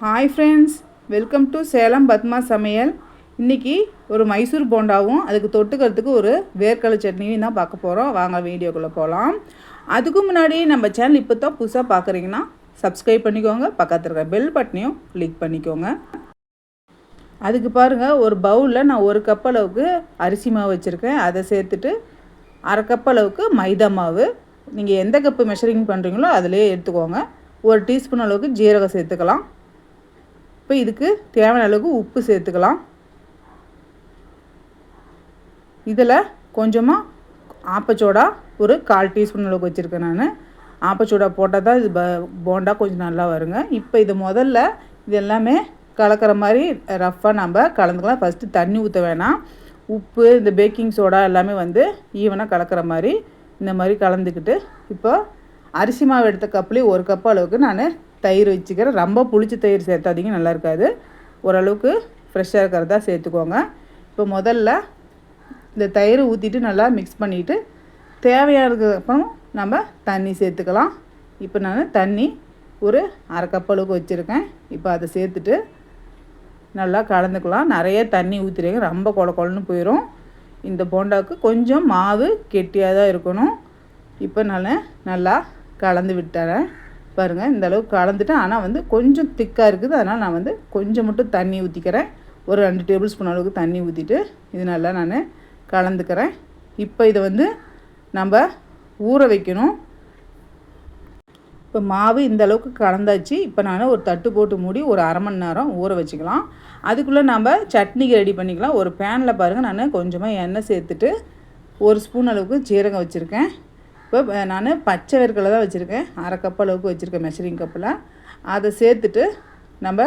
Hi friends welcome to Salem Padma சமையல் இன்றைக்கி ஒரு மைசூர் போண்டாவும் அதுக்கு தொட்டுக்கிறதுக்கு ஒரு வேர்க்கடலை சட்னியும் தான் பார்க்க போகிறோம் வாங்க வீடியோக்குள்ளே போகலாம் அதுக்கு முன்னாடி நம்ம சேனல் இப்போ தான் புதுசாக பார்க்குறீங்கன்னா சப்ஸ்கிரைப் பண்ணிக்கோங்க. பக்கத்தில் இருக்கிற பெல் பட்டனையும் கிளிக் பண்ணிக்கோங்க. அதுக்கு பாருங்கள் ஒரு பவுலில் நான் ஒரு கப் அளவுக்கு அரிசி மாவு வச்சுருக்கேன். அதை சேர்த்துட்டு அரை கப் அளவுக்கு மைதா மாவு. நீங்கள் எந்த கப்பு மெஷரிங் பண்ணுறீங்களோ அதிலே எடுத்துக்கோங்க. ஒரு டீஸ்பூன் அளவுக்கு ஜீரகம் சேர்த்துக்கலாம். இப்போ இதுக்கு தேவையான அளவுக்கு உப்பு சேர்த்துக்கலாம். இதில் கொஞ்சமாக ஆப்பச்சோடா ஒரு கால் டீஸ்பூன் அளவுக்கு வச்சுருக்கேன் நான். ஆப்பச்சோடா போட்டால் தான் இது ப போண்டா கொஞ்சம் நல்லா வருங்க. இப்போ இது முதல்ல இது எல்லாமே கலக்கிற மாதிரி ரஃப்பாக நம்ம கலந்துக்கலாம். ஃபஸ்ட்டு தண்ணி ஊற்ற வேணாம். உப்பு இந்த பேக்கிங் சோடா எல்லாமே வந்து ஈவனாக கலக்கிற மாதிரி இந்த மாதிரி கலந்துக்கிட்டு இப்போ அரிசி மாவு எடுத்த கப்லேயே ஒரு கப் அளவுக்கு நான் தயிர் வச்சுக்கிறேன் ரொம்ப புளிச்ச தயிர் சேர்த்தாதீங்க நல்லா இருக்காது. ஓரளவுக்கு ஃப்ரெஷ்ஷாக இருக்கிறதா சேர்த்துக்கோங்க. இப்போ முதல்ல இந்த தயிர் ஊற்றிட்டு நல்லா மிக்ஸ் பண்ணிவிட்டு தேவையானதுக்கு அப்புறம் நம்ம தண்ணி சேர்த்துக்கலாம். இப்போ நான் தண்ணி ஒரு அரை கப் அளவுக்கு வச்சுருக்கேன். இப்போ அதை சேர்த்துட்டு நல்லா கலந்துக்கலாம். நிறைய தண்ணி ஊற்றிடுங்க ரொம்ப கொல கொலன்னு போயிடும் இந்த போண்டாவுக்கு கொஞ்சம் மாவு கெட்டியாக தான் இருக்கணும். இப்போ நான் நல்லா கலந்து விட்டுறேன். பாருங்கள் இந்த அளவுக்கு கலந்துட்டேன். ஆனால் வந்து கொஞ்சம் திக்காக இருக்குது. அதனால் நான் வந்து கொஞ்சம் மட்டும் தண்ணி ஊற்றிக்கிறேன் ஒரு ரெண்டு டேபிள் ஸ்பூன் அளவுக்கு தண்ணி ஊற்றிட்டு இது நல்லா நான் கலந்துக்கிறேன். இப்போ இதை வந்து நம்ம ஊற வைக்கணும். இப்போ மாவு இந்த அளவுக்கு கலந்தாச்சு. இப்போ நான் ஒரு தட்டு போட்டு மூடி ஒரு அரை மணி நேரம் ஊற வச்சுக்கலாம். அதுக்குள்ளே நம்ம சட்னிக்கு ரெடி பண்ணிக்கலாம். ஒரு பேனில் பாருங்கள் நான் கொஞ்சமாக எண்ணெய் சேர்த்துட்டு ஒரு ஸ்பூன் அளவுக்கு சீரகம் வச்சுருக்கேன். இப்போ நான் பச்சை வேர்க்கடலை தான் வச்சுருக்கேன். அரை கப் அளவுக்கு வச்சுருக்கேன் மெஷரிங் கப்பில் அதை சேர்த்துட்டு நம்ம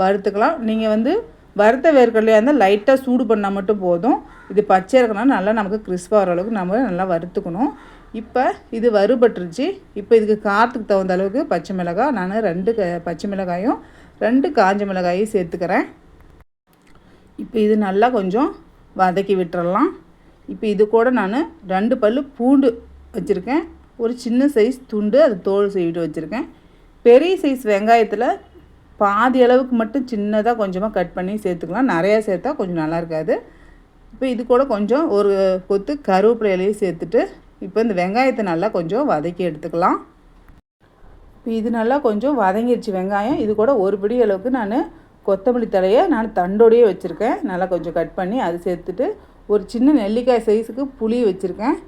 வறுத்துக்கலாம். நீங்கள் வந்து வறுத்த வேர்க்கடலையாக இருந்தால் லைட்டாக சூடு பண்ணால் மட்டும் போதும். இது பச்சை இருக்கணும் நல்லா நமக்கு கிறிஸ்பாக வர அளவுக்கு நம்ம நல்லா வறுத்துக்கணும். இப்போ இது வறுபட்டுருச்சு. இப்போ இதுக்கு காற்றுக்கு தகுந்த அளவுக்கு பச்சை மிளகாய் நான் ரெண்டு க பச்சை மிளகாயும் ரெண்டு காஞ்ச மிளகாயும் சேர்த்துக்கிறேன். இப்போ இது நல்லா கொஞ்சம் வதக்கி விட்டுறலாம். இப்போ இது கூட நான் ரெண்டு பல் பூண்டு வச்சுருக்கேன். ஒரு சின்ன சைஸ் துண்டு அது தோல் செய்விட்டு வச்சுருக்கேன். பெரிய சைஸ் வெங்காயத்தில் பாதி அளவுக்கு மட்டும் சின்னதாக கொஞ்சமாக கட் பண்ணி சேர்த்துக்கலாம். நிறையா சேர்த்தா கொஞ்சம் நல்லா இருக்காது. இப்போ இது கூட கொஞ்சம் ஒரு கொத்து கருவேப்பிலையிலையும் சேர்த்துட்டு இப்போ இந்த வெங்காயத்தை நல்லா கொஞ்சம் வதக்கி எடுத்துக்கலாம். இப்போ இது நல்லா கொஞ்சம் வதங்கிடுச்சு வெங்காயம். இது கூட ஒரு பிடி அளவுக்கு நான் கொத்தமல்லி தலையை நான் தண்டோடையே வச்சுருக்கேன். நல்லா கொஞ்சம் கட் பண்ணி அது சேர்த்துட்டு ஒரு சின்ன நெல்லிக்காய் சைஸுக்கு புளி வச்சுருக்கேன்.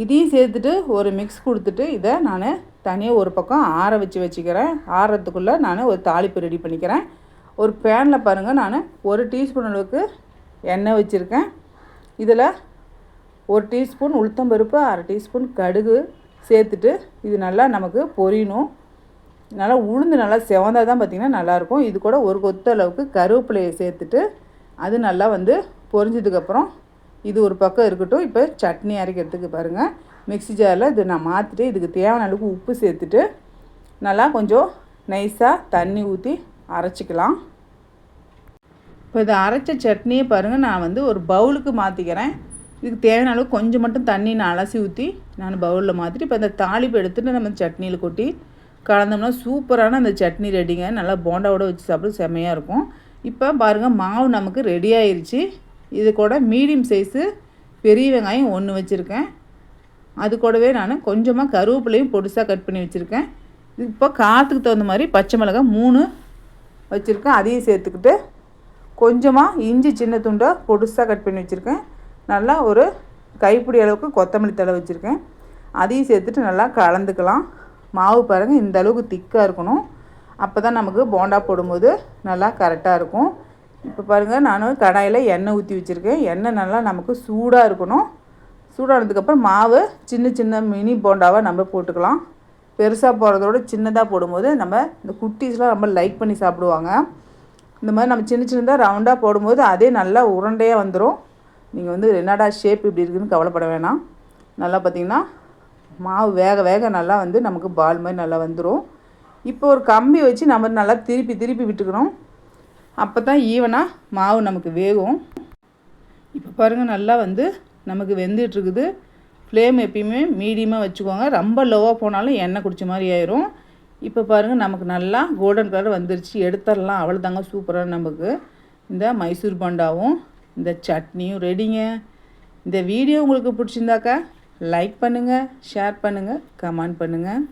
இதையும் சேர்த்துட்டு ஒரு மிக்ஸ் கொடுத்துட்டு இதை நான் தனியாக ஒரு பக்கம் ஆற வச்சு வச்சுக்கிறேன். ஆறத்துக்குள்ளே நான் ஒரு தாளிப்பு ரெடி பண்ணிக்கிறேன். ஒரு பேனில் பாருங்கள் நான் ஒரு டீஸ்பூன் அளவுக்கு எண்ணெய் வச்சுருக்கேன். இதில் ஒரு டீஸ்பூன் உளுத்தம்பருப்பு அரை டீஸ்பூன் கடுகு சேர்த்துட்டு இது நல்லா நமக்கு பொரியணும். நல்லா உளுந்து நல்லா செவந்தால் தான் பார்த்திங்கன்னா நல்லாயிருக்கும். இது கூட ஒரு கொத்த அளவுக்கு கருவேப்பிலையை சேர்த்துட்டு அது நல்லா வந்து பொரிஞ்சதுக்கப்புறம் இது ஒரு பக்கம் இருக்கட்டும். இப்போ சட்னி அரைக்கிறதுக்கு பாருங்கள் மிக்ஸி ஜாரில் இது நான் மாற்றிட்டு இதுக்கு தேவையான அளவுக்கு உப்பு சேர்த்துட்டு நல்லா கொஞ்சம் நைஸாக தண்ணி ஊற்றி அரைச்சிக்கலாம். இப்போ இதை அரைச்ச சட்னியை பாருங்கள் நான் வந்து ஒரு பவுலுக்கு மாற்றிக்கிறேன் இதுக்கு தேவையான அளவு கொஞ்சம் மட்டும் தண்ணி நான் அலசி ஊற்றி நான் பவுலில் மாற்றிட்டு இப்போ இந்த தாளிப்பு எடுத்துகிட்டு நம்ம சட்னியில் கொட்டி கலந்தோம்னா சூப்பரான அந்த சட்னி ரெடிங்க. நல்லா போண்டாவோட வச்சு சாப்பிட்டு செம்மையாக இருக்கும். இப்போ பாருங்கள் மாவு நமக்கு ரெடி ஆயிடுச்சு இது கூட மீடியம் சைஸு பெரிய வெங்காயம் ஒன்று வச்சுருக்கேன். அது கூடவே நான் கொஞ்சமாக கருவேப்பிலையும் பொடிசாக கட் பண்ணி வச்சுருக்கேன். இப்போ காற்றுக்கு தகுந்த மாதிரி பச்சை மிளகாய் மூணு வச்சுருக்கேன். அதையும் சேர்த்துக்கிட்டு கொஞ்சமாக இஞ்சி சின்ன துண்டாக பொடிசாக கட் பண்ணி வச்சுருக்கேன். நல்லா ஒரு கைப்பிடி அளவுக்கு கொத்தமல்லி தலை வச்சுருக்கேன். அதையும் சேர்த்துட்டு நல்லா கலந்துக்கலாம். மாவு பாருங்கள் இந்த அளவுக்கு திக்காக இருக்கணும். அப்போ தான் நமக்கு போண்டா போடும்போது நல்லா கரெக்டாக இருக்கும். இப்போ பாருங்கள் நான் கடாயில் எண்ணெய் ஊற்றி வச்சுருக்கேன். எண்ணெய் நல்லா நமக்கு சூடாக இருக்கணும். சூடானதுக்கப்புறம் மாவு சின்ன சின்ன மினி போண்டாவாக நம்ம போட்டுக்கலாம். பெருசாக போடுறதோட சின்னதாக போடும்போது நம்ம இந்த குட்டீஸ்லாம் ரொம்ப லைக் பண்ணி சாப்பிடுவாங்க. இந்த மாதிரி நம்ம சின்ன சின்னதாக ரவுண்டாக போடும்போது அதே நல்லா உருண்டையாக வந்துடும் நீங்கள் வந்து என்னடா ஷேப் இப்படி இருக்குதுன்னு கவலைப்பட வேணாம். நல்லா பார்த்திங்கன்னா மாவு வேக வேக நல்லா வந்து நமக்கு பால் மாதிரி நல்லா வந்துடும் இப்போ ஒரு கம்பி வச்சு நம்ம நல்லா திருப்பி திருப்பி விட்டுக்கணும். அப்போ தான் ஈவனாக மாவு நமக்கு வேகும். இப்போ பாருங்கள் நல்லா வந்து நமக்கு வெந்துட்டுருக்குது ஃப்ளேம் எப்பயுமே மீடியமாக வச்சுக்கோங்க. ரொம்ப லோவாக போனாலும் எண்ணெய் குடிச்ச மாதிரி ஆயிரும். இப்போ பாருங்கள் நமக்கு நல்லா கோல்டன் கலர் வந்துருச்சு. எடுத்துடலாம். அவ்வளோதாங்க சூப்பராக நமக்கு. இந்த மைசூர் பண்டாவும் இந்த சட்னியும் ரெடிங்க இந்த வீடியோ உங்களுக்கு பிடிச்சிருந்தாக்கா லைக் பண்ணுங்கள் ஷேர் பண்ணுங்கள் கமெண்ட் பண்ணுங்கள்